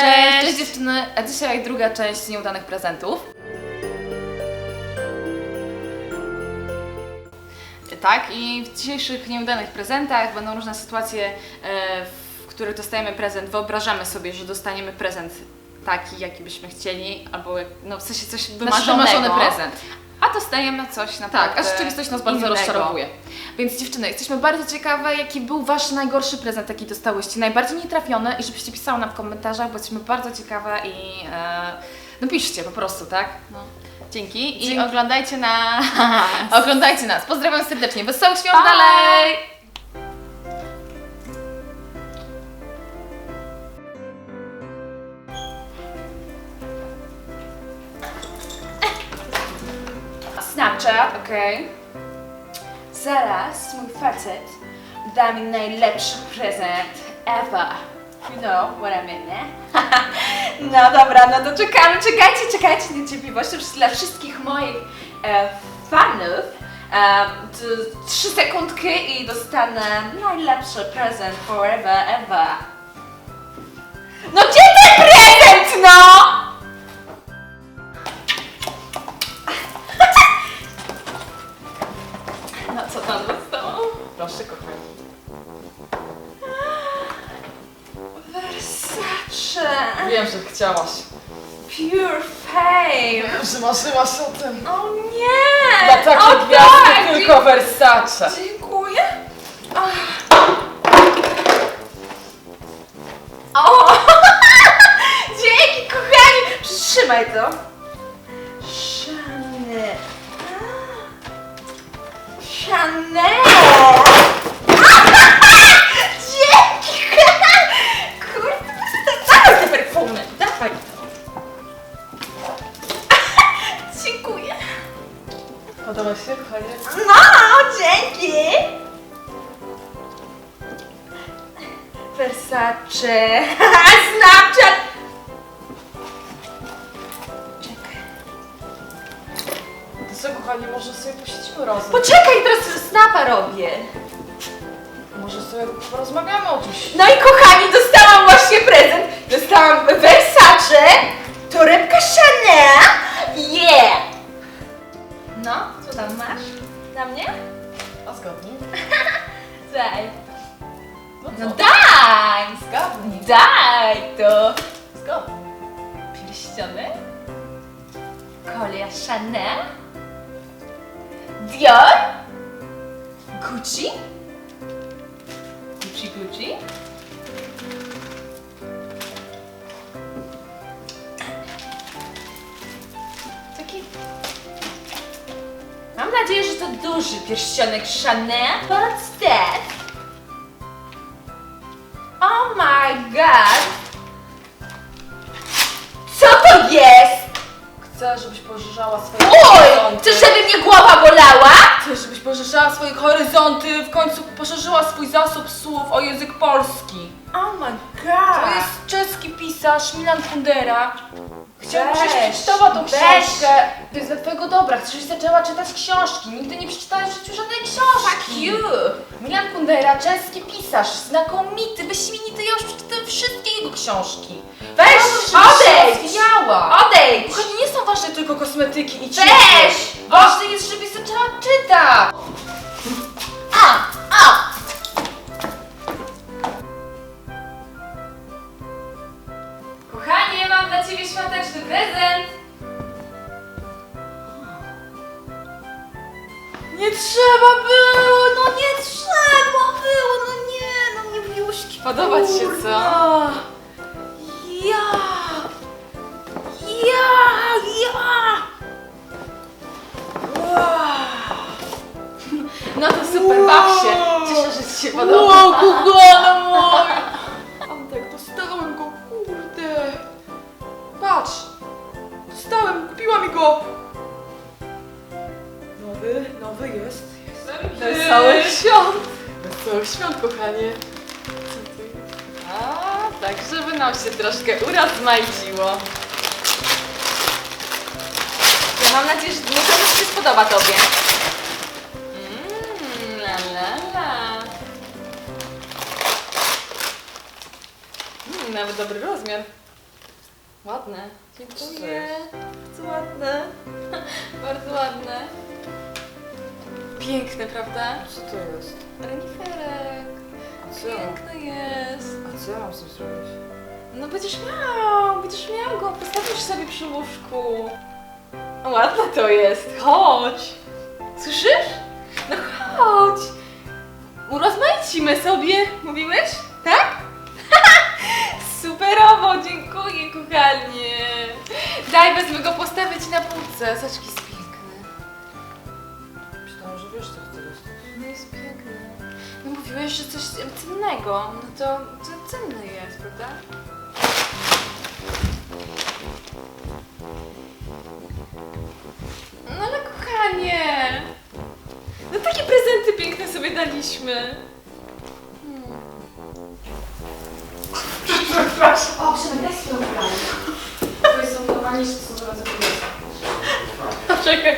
Cześć! Cześć dziewczyny! A dzisiaj druga część nieudanych prezentów. Tak, i w dzisiejszych nieudanych prezentach będą różne sytuacje, e, w których dostajemy prezent. Wyobrażamy sobie, że dostaniemy prezent taki, jaki byśmy chcieli, albo jak, no w sensie coś wymarzony, wymarzony prezent. A dostajemy coś naprawdę Tak, a rzeczywistość nas bardzo innego. rozczarowuje. Więc dziewczyny, jesteśmy bardzo ciekawe, jaki był Wasz najgorszy prezent, jaki dostałyście, najbardziej nietrafiony i żebyście pisały nam w komentarzach, bo jesteśmy bardzo ciekawe i e, no piszcie po prostu, tak? No. Dzięki i Dzięki. oglądajcie nas. oglądajcie nas. Pozdrawiam serdecznie. Wesołych świąt Pa! dalej! Snapchat. Okej. Zaraz mój facet da mi najlepszy prezent ever. You know what I mean, nie? no dobra, no to czekamy, czekajcie, czekajcie z dla wszystkich moich e, fanów. E, trzy sekundki i dostanę najlepszy prezent forever ever. No gdzie ten prezent? No Proszę kochani. Versace. Wiem, że chciałaś. Pure fame. Że marzyłaś o tym. O nie! Dla takiej o gwiazdy tak! tylko Versace. Dziękuję. Ach. O! Dzięki, kochani! Przytrzymaj to. Chanel. Chanel! Podoba się, kochanie? No, dzięki! Versace, Snapchat! Czekaj. To co, kochanie, może sobie posiedzimy razem? Poczekaj, teraz snapa robię. Może sobie porozmawiamy o czymś. No i kochani, dostałam właśnie prezent. Dostałam Versace, torebka Chanel. Zgodnie. Daj. No co? No daj! Zgadnij. Daj to! Zgodnie. Pierścionek? Kolia Chanel? Dior? Gucci? Gucci Gucci? Taki... Mam nadzieję, że to duży pierścionek Chanel. What's that? Oh my god! Co to jest? Chcę, żebyś poszerzała swoje Oj! horyzonty. Chcesz, żeby mnie głowa bolała? Chcę, żebyś poszerzała swoje horyzonty, w końcu poszerzyła swój zasób słów o język polski. Oh my To god! jest czeski pisarz Milan Kundera. Chciałbym, Weź, żebyś przeczytała tą weź. książkę. To jest dla twojego dobra. Chcę, żebyś zaczęła czytać książki. Nigdy nie przeczytałeś w życiu żadnej książki. you! Milan Kundera, czeski pisarz, znakomity, wyśmienity. Ja już przeczytałem wszystkie jego książki. Weź, odejdź! rozwijała. Odejdź! Kochani, nie są ważne tylko kosmetyki i ciuchy. Weź! Ważne jest, żebyś zaczęła czytać. Nie trzeba było, no nie trzeba było, no nie, no nie miłuśki. Podoba Ci się, co? Ja! Ja! Ja! Wow! No to super, baw się! Cieszę, że Ci się podoba. Wow, kochana świąt! Wesołych świąt, kochanie! A, tak, żeby nam się troszkę urozmaiciło. Ja mam nadzieję, że nie to się spodoba Tobie. Mmm, la la la. Mm, nawet dobry rozmiar. Ładne. Dziękuję. Bardzo ładne. Bardzo ładne. Piękne, prawda? Co to jest? Reniferek. Co Piękny jest. a co ja mam z tym zrobić? No będziesz miał, będziesz miał go, postawisz sobie przy łóżku. Ładne to jest, chodź. Słyszysz? No chodź. Urozmaicimy sobie, mówiłeś? Tak? Superowo, dziękuję kochanie. Daj, wezmę go postawić na półce, zobacz No jest piękny. No mówiłeś, że coś cennego, no to, to cenny jest, prawda? No ale kochanie! No takie prezenty piękne sobie daliśmy. O, Przemek, daj ubranie. To jest normalnie, że to są kobiety. Czekaj.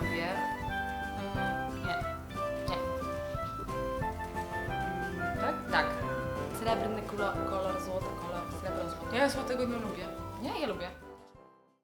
Głębię. Mm, Nie, nie. Mm, Tak? Tak. Srebrny kolor, kolor złoty kolor, srebro złoty. Ja złotego nie lubię. Nie, ja lubię.